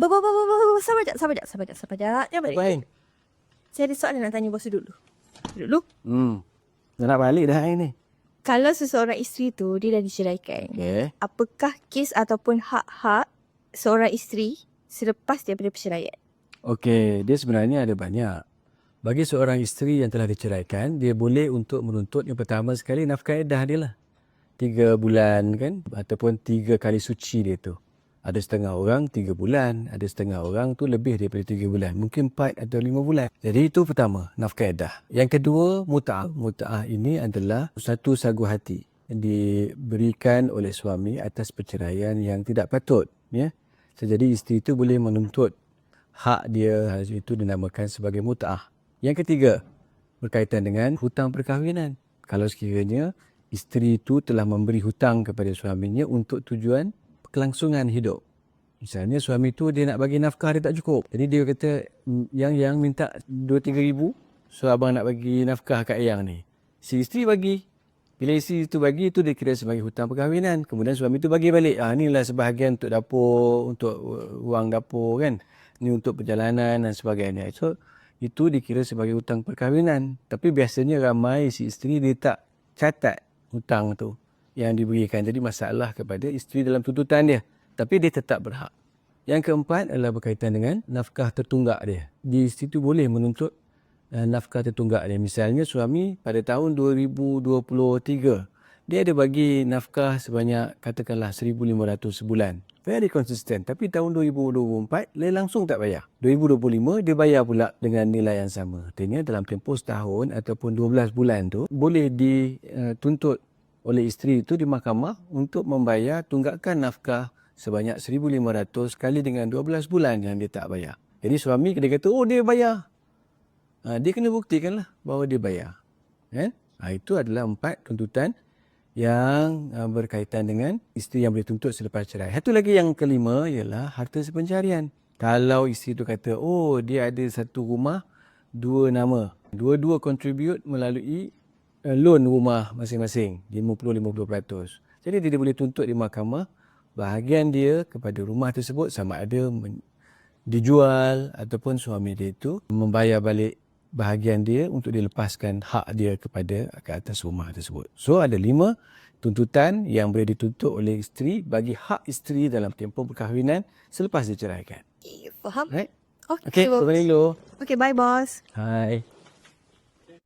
Ba, ba, ba, ba, ba, ba, sabar jap, sabar jap, sabar jap, sabar jap. Jangan balik. Baik. Saya ada soalan nak tanya bos dulu. Dulu. Hmm. Dah nak balik dah hari ni. Kalau seseorang isteri tu dia dah diceraikan, Okay. apakah kes ataupun hak-hak seorang isteri selepas daripada perceraian? Okey, dia sebenarnya ada banyak. Bagi seorang isteri yang telah diceraikan, dia boleh untuk menuntut yang pertama sekali nafkah edah dia lah. Tiga bulan kan, ataupun tiga kali suci dia tu. Ada setengah orang tiga bulan, ada setengah orang tu lebih daripada tiga bulan. Mungkin empat atau lima bulan. Jadi itu pertama, nafkah edah. Yang kedua, muta'ah. Muta'ah ini adalah satu sagu hati yang diberikan oleh suami atas perceraian yang tidak patut. Ya. Jadi isteri itu boleh menuntut hak dia itu dinamakan sebagai mut'ah. Yang ketiga, berkaitan dengan hutang perkahwinan. Kalau sekiranya isteri itu telah memberi hutang kepada suaminya untuk tujuan kelangsungan hidup. Misalnya suami itu dia nak bagi nafkah dia tak cukup. Jadi dia kata "Mm, yang yang minta 2-3 ribu. So abang nak bagi nafkah kat yang ni. Si isteri bagi. Bila isteri itu bagi itu dia kira sebagai hutang perkahwinan. Kemudian suami itu bagi balik. Ah inilah sebahagian untuk dapur, untuk wang dapur kan. Ini untuk perjalanan dan sebagainya. So itu dikira sebagai hutang perkahwinan. Tapi biasanya ramai si isteri dia tak catat hutang tu yang diberikan. Jadi masalah kepada isteri dalam tuntutan dia. Tapi dia tetap berhak. Yang keempat adalah berkaitan dengan nafkah tertunggak dia. Di situ boleh menuntut uh, nafkah tertunggak dia. Misalnya suami pada tahun 2023 dia ada bagi nafkah sebanyak katakanlah 1500 sebulan. Very consistent. Tapi tahun 2024 dia langsung tak bayar. 2025 dia bayar pula dengan nilai yang sama. Artinya dalam tempoh setahun ataupun 12 bulan tu boleh dituntut oleh isteri itu di mahkamah untuk membayar tunggakan nafkah sebanyak 1500 kali dengan 12 bulan yang dia tak bayar. Jadi suami dia kata, oh dia bayar. Ha, dia kena buktikanlah bahawa dia bayar. Kan? Ha, itu adalah empat tuntutan yang uh, berkaitan dengan isteri yang boleh tuntut selepas cerai. Satu lagi yang kelima ialah harta sepencarian. Kalau isteri tu kata, oh dia ada satu rumah, dua nama. Dua-dua contribute melalui loan rumah masing-masing, 50-50%. Jadi dia boleh tuntut di mahkamah bahagian dia kepada rumah tersebut sama ada men- dijual ataupun suami dia itu membayar balik bahagian dia untuk dilepaskan hak dia kepada ke atas rumah tersebut. So ada lima tuntutan yang boleh dituntut oleh isteri bagi hak isteri dalam tempoh perkahwinan selepas diceraikan. Okay, faham? Right? Okay, Okay, Lilo. Okay, bye bos. Hai.